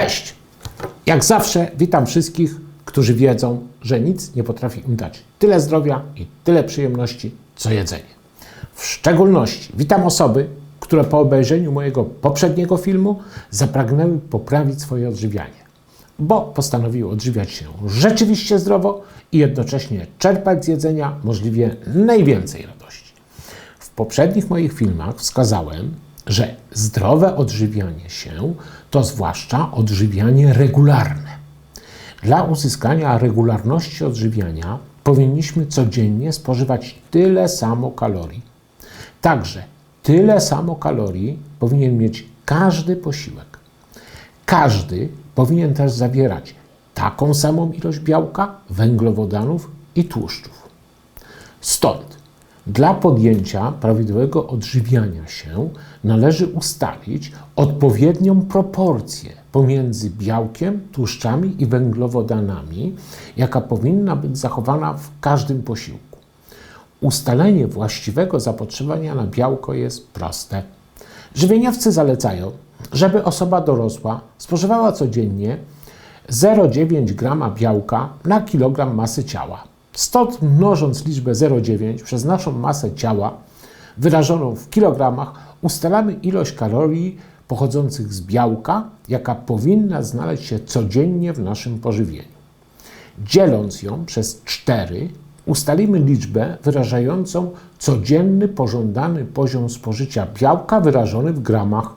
Cześć! Jak zawsze witam wszystkich, którzy wiedzą, że nic nie potrafi im dać tyle zdrowia i tyle przyjemności, co jedzenie. W szczególności witam osoby, które po obejrzeniu mojego poprzedniego filmu zapragnęły poprawić swoje odżywianie, bo postanowiły odżywiać się rzeczywiście zdrowo i jednocześnie czerpać z jedzenia możliwie najwięcej radości. W poprzednich moich filmach wskazałem, że zdrowe odżywianie się to zwłaszcza odżywianie regularne. Dla uzyskania regularności odżywiania powinniśmy codziennie spożywać tyle samo kalorii. Także tyle samo kalorii powinien mieć każdy posiłek. Każdy powinien też zawierać taką samą ilość białka, węglowodanów i tłuszczów. Stąd dla podjęcia prawidłowego odżywiania się należy ustalić odpowiednią proporcję pomiędzy białkiem, tłuszczami i węglowodanami, jaka powinna być zachowana w każdym posiłku. Ustalenie właściwego zapotrzebowania na białko jest proste. Żywieniowcy zalecają, żeby osoba dorosła spożywała codziennie 0,9 g białka na kilogram masy ciała. Stąd mnożąc liczbę 0,9 przez naszą masę ciała wyrażoną w kilogramach, ustalamy ilość kalorii pochodzących z białka, jaka powinna znaleźć się codziennie w naszym pożywieniu. Dzieląc ją przez 4, ustalimy liczbę wyrażającą codzienny pożądany poziom spożycia białka wyrażony w gramach.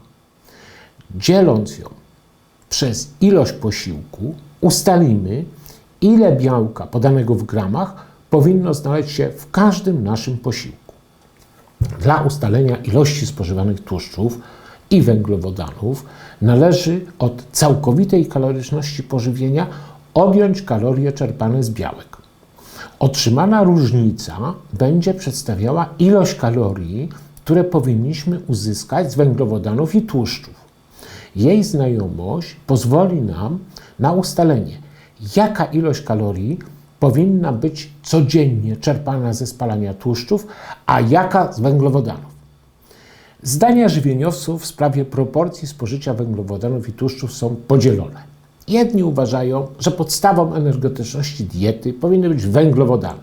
Dzieląc ją przez ilość posiłku, ustalimy, ile białka podanego w gramach powinno znaleźć się w każdym naszym posiłku. Dla ustalenia ilości spożywanych tłuszczów i węglowodanów należy od całkowitej kaloryczności pożywienia odjąć kalorie czerpane z białek. Otrzymana różnica będzie przedstawiała ilość kalorii, które powinniśmy uzyskać z węglowodanów i tłuszczów. Jej znajomość pozwoli nam na ustalenie, jaka ilość kalorii powinna być codziennie czerpana ze spalania tłuszczów, a jaka z węglowodanów. Zdania żywieniowców w sprawie proporcji spożycia węglowodanów i tłuszczów są podzielone. Jedni uważają, że podstawą energetyczności diety powinny być węglowodany.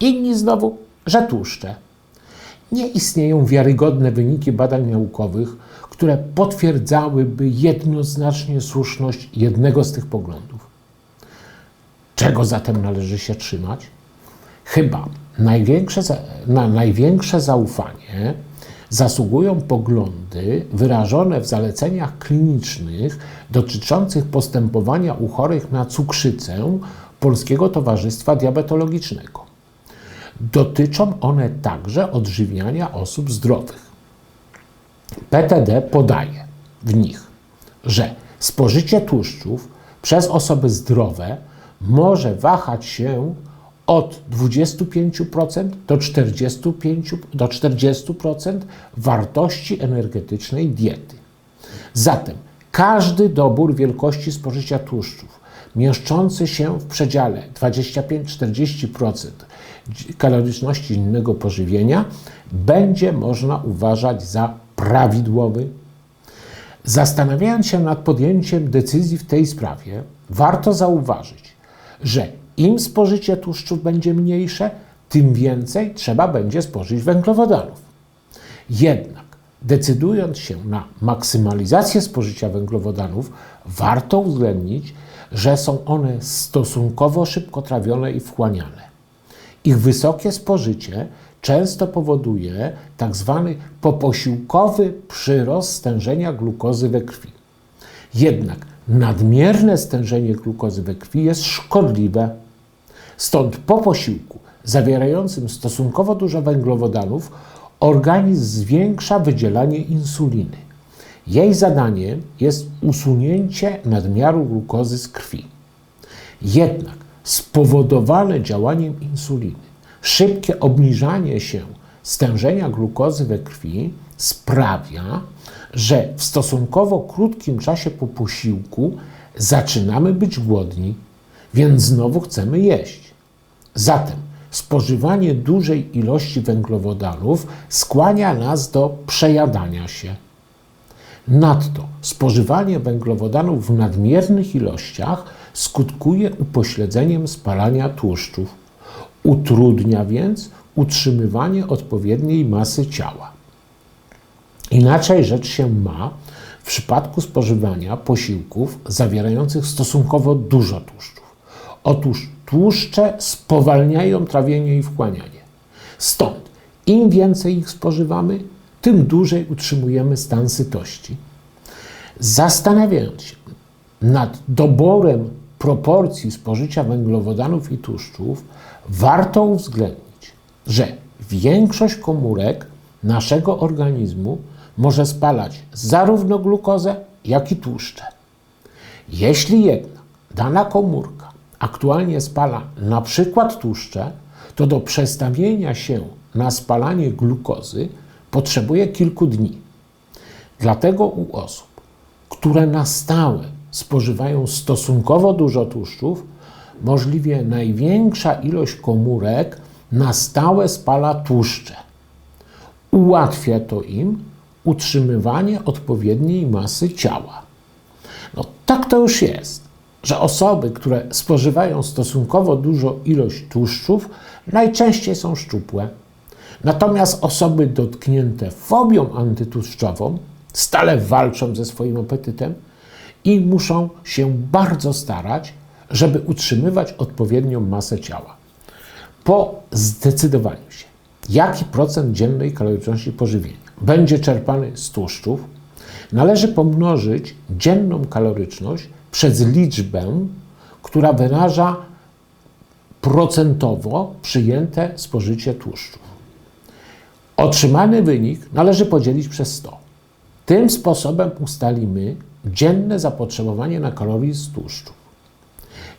Inni znowu, że tłuszcze. Nie istnieją wiarygodne wyniki badań naukowych, które potwierdzałyby jednoznacznie słuszność jednego z tych poglądów. Czego zatem należy się trzymać? Chyba największe, na największe zaufanie zasługują poglądy wyrażone w zaleceniach klinicznych dotyczących postępowania u chorych na cukrzycę Polskiego Towarzystwa Diabetologicznego. Dotyczą one także odżywiania osób zdrowych. PTD podaje w nich, że spożycie tłuszczów przez osoby zdrowe może wahać się od 25% do 45% do 40% wartości energetycznej diety. Zatem każdy dobór wielkości spożycia tłuszczów mieszczący się w przedziale 25-40% kaloryczności innego pożywienia będzie można uważać za prawidłowy. Zastanawiając się nad podjęciem decyzji w tej sprawie, warto zauważyć, że im spożycie tłuszczów będzie mniejsze, tym więcej trzeba będzie spożyć węglowodanów. Jednak decydując się na maksymalizację spożycia węglowodanów, warto uwzględnić, że są one stosunkowo szybko trawione i wchłaniane. Ich wysokie spożycie często powoduje tzw. Tak poposiłkowy przyrost stężenia glukozy we krwi. Jednak nadmierne stężenie glukozy we krwi jest szkodliwe. Stąd po posiłku zawierającym stosunkowo dużo węglowodanów organizm zwiększa wydzielanie insuliny. Jej zadaniem jest usunięcie nadmiaru glukozy z krwi. Jednak spowodowane działaniem insuliny szybkie obniżanie się stężenia glukozy we krwi sprawia, że w stosunkowo krótkim czasie po posiłku zaczynamy być głodni, więc znowu chcemy jeść. Zatem spożywanie dużej ilości węglowodanów skłania nas do przejadania się. Nadto spożywanie węglowodanów w nadmiernych ilościach skutkuje upośledzeniem spalania tłuszczów, utrudnia więc utrzymywanie odpowiedniej masy ciała. Inaczej rzecz się ma w przypadku spożywania posiłków zawierających stosunkowo dużo tłuszczów. Otóż tłuszcze spowalniają trawienie i wchłanianie. Stąd im więcej ich spożywamy, tym dłużej utrzymujemy stan sytości. Zastanawiając się nad doborem proporcji spożycia węglowodanów i tłuszczów, warto uwzględnić, że większość komórek naszego organizmu może spalać zarówno glukozę, jak i tłuszcze. Jeśli jednak dana komórka aktualnie spala na przykład tłuszcze, to do przestawienia się na spalanie glukozy potrzebuje kilku dni. Dlatego u osób, które na stałe spożywają stosunkowo dużo tłuszczów, możliwie największa ilość komórek na stałe spala tłuszcze. Ułatwia to im utrzymywanie odpowiedniej masy ciała. No tak to już jest, że osoby, które spożywają stosunkowo dużo ilość tłuszczów, najczęściej są szczupłe. Natomiast osoby dotknięte fobią antytłuszczową stale walczą ze swoim apetytem i muszą się bardzo starać, żeby utrzymywać odpowiednią masę ciała. Po zdecydowaniu się, jaki procent dziennej kaloryczności pożywienia będzie czerpany z tłuszczów, należy pomnożyć dzienną kaloryczność przez liczbę, która wyraża procentowo przyjęte spożycie tłuszczów. Otrzymany wynik należy podzielić przez 100. Tym sposobem ustalimy dzienne zapotrzebowanie na kalorie z tłuszczów.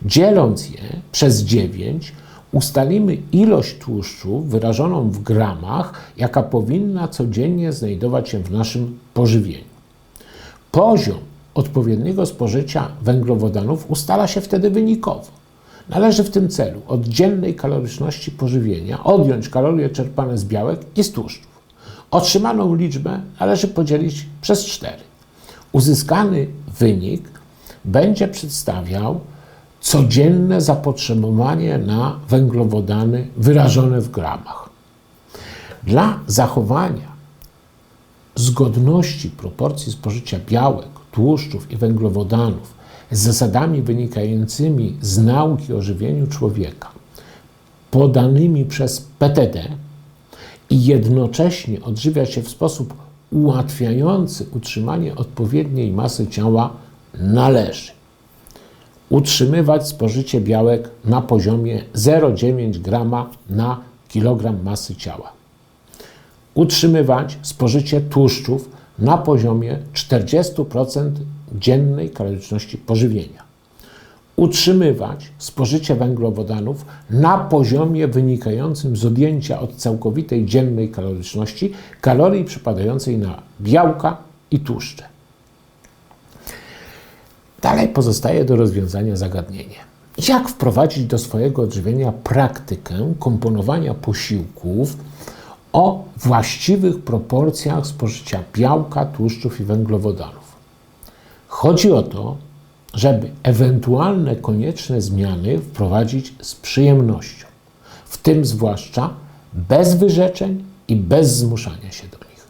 Dzieląc je przez 9, ustalimy ilość tłuszczu wyrażoną w gramach, jaka powinna codziennie znajdować się w naszym pożywieniu. Poziom odpowiedniego spożycia węglowodanów ustala się wtedy wynikowo. Należy w tym celu od dziennej kaloryczności pożywienia odjąć kalorie czerpane z białek i z tłuszczów. Otrzymaną liczbę należy podzielić przez 4. Uzyskany wynik będzie przedstawiał codzienne zapotrzebowanie na węglowodany wyrażone w gramach. Dla zachowania zgodności proporcji spożycia białek, tłuszczów i węglowodanów z zasadami wynikającymi z nauki o żywieniu człowieka, podanymi przez PTD i jednocześnie odżywiać się w sposób ułatwiający utrzymanie odpowiedniej masy ciała, należy utrzymywać spożycie białek na poziomie 0,9 g na kilogram masy ciała. Utrzymywać spożycie tłuszczów na poziomie 40% dziennej kaloryczności pożywienia. Utrzymywać spożycie węglowodanów na poziomie wynikającym z odjęcia od całkowitej dziennej kaloryczności kalorii przypadającej na białka i tłuszcze. Dalej pozostaje do rozwiązania zagadnienie. Jak wprowadzić do swojego odżywienia praktykę komponowania posiłków o właściwych proporcjach spożycia białka, tłuszczów i węglowodanów? Chodzi o to, żeby ewentualne konieczne zmiany wprowadzić z przyjemnością, w tym zwłaszcza bez wyrzeczeń i bez zmuszania się do nich.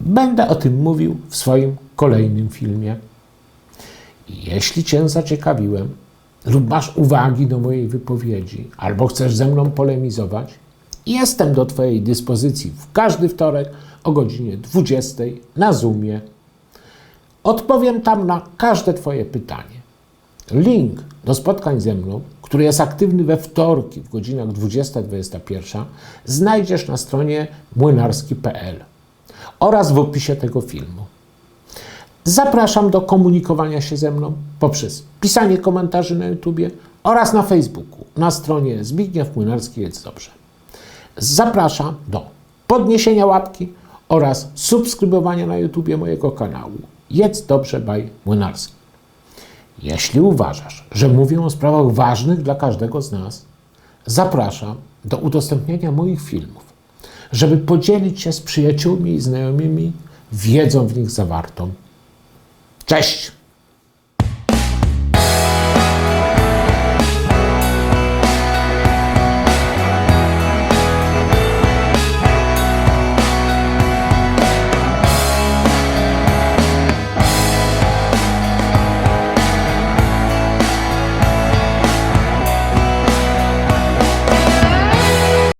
Będę o tym mówił w swoim kolejnym filmie. Jeśli Cię zaciekawiłem lub masz uwagi do mojej wypowiedzi, albo chcesz ze mną polemizować, jestem do Twojej dyspozycji w każdy wtorek o godzinie 20 na Zoomie. Odpowiem tam na każde Twoje pytanie. Link do spotkań ze mną, który jest aktywny we wtorki w godzinach 20-21, znajdziesz na stronie młynarski.pl oraz w opisie tego filmu. Zapraszam do komunikowania się ze mną poprzez pisanie komentarzy na YouTubie oraz na Facebooku na stronie Zbigniew Młynarski jest dobrze. Zapraszam do podniesienia łapki oraz subskrybowania na YouTubie mojego kanału Jedz dobrze by Młynarski. Jeśli uważasz, że mówię o sprawach ważnych dla każdego z nas, zapraszam do udostępniania moich filmów, żeby podzielić się z przyjaciółmi i znajomymi wiedzą w nich zawartą. Cześć!